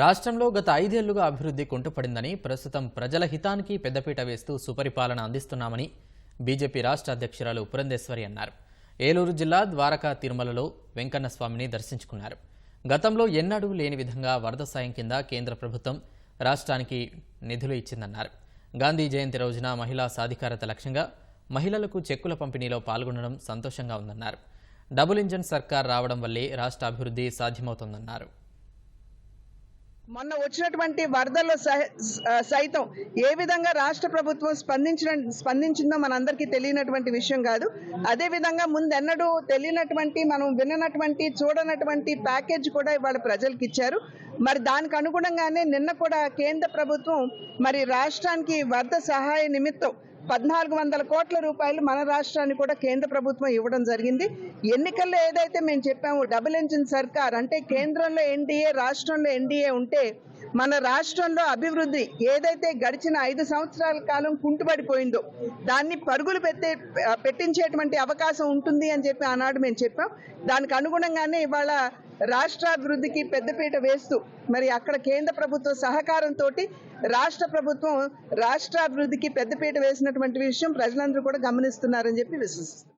రాష్ట్రంలో గత ఐదేళ్ళుగా అభివృద్ధి కుంటుపడిందని ప్రస్తుతం ప్రజల హితానికి పెద్దపీట వేస్తూ సుపరిపాలన అందిస్తున్నామని బీజేపీ రాష్ట్ర అధ్యక్షురాలు పురంధేశ్వరి అన్నారు. ఏలూరు జిల్లా ద్వారకా తిరుమలలో వెంకన్న స్వామిని దర్శించుకున్నారు. గతంలో ఎన్నడూ లేని విధంగా వరద సాయం కింద కేంద్ర ప్రభుత్వం రాష్ట్రానికి నిధులు ఇచ్చిందన్నారు. గాంధీ జయంతి రోజున మహిళా సాధికారత లక్ష్యంగా మహిళలకు చెక్కుల పంపిణీలో పాల్గొనడం సంతోషంగా ఉందన్నారు. డబుల్ ఇంజన్ సర్కార్ రావడం వల్లే రాష్ట్ర అభివృద్ధి సాధ్యమవుతోందన్నారు. మొన్న వచ్చినటువంటి వరదల్లో సహ- సైతం ఏ విధంగా రాష్ట్ర ప్రభుత్వం స్పందించిన స్పందించిందో మనందరికీ తెలియనటువంటి విషయం కాదు. అదే విధంగా ముందెన్నడూ తెలియనటువంటి మనం విననటువంటి చూడనటువంటి ప్యాకేజ్ కూడా ఇవాళ ప్రజలకు ఇచ్చారు మరి దానికి అనుగుణంగానే నిన్న కూడా కేంద్ర ప్రభుత్వం మరి రాష్ట్రానికి వరద సహాయ నిమిత్తం పద్నాలుగు వందల కోట్ల రూపాయలు మన రాష్ట్రానికి కూడా కేంద్ర ప్రభుత్వం ఇవ్వడం జరిగింది. ఎన్నికల్లో ఏదైతే మేము చెప్పాము డబుల్ ఇంజిన్ సర్కార్ అంటే కేంద్రంలో ఎన్డీఏ రాష్ట్రంలో ఎన్డీఏ ఉంటే మన రాష్ట్రంలో అభివృద్ధి ఏదైతే గడిచిన ఐదు సంవత్సరాల కాలం కుంటుపడిపోయిందో దాన్ని పరుగులు పెట్టే పెట్టించేటువంటి అవకాశం ఉంటుంది అని చెప్పి ఆనాడు మేము చెప్పాం. దానికి అనుగుణంగానే ఇవాళ రాష్ట్రాభివృద్ధికి పెద్దపీట వేస్తూ మరి అక్కడ కేంద్ర ప్రభుత్వ సహకారంతో రాష్ట్ర ప్రభుత్వం రాష్ట్రాభివృద్ధికి పెద్దపీట వేసినటువంటి విషయం ప్రజలందరూ కూడా గమనిస్తున్నారని చెప్పి విశ్వసిస్తున్నాం.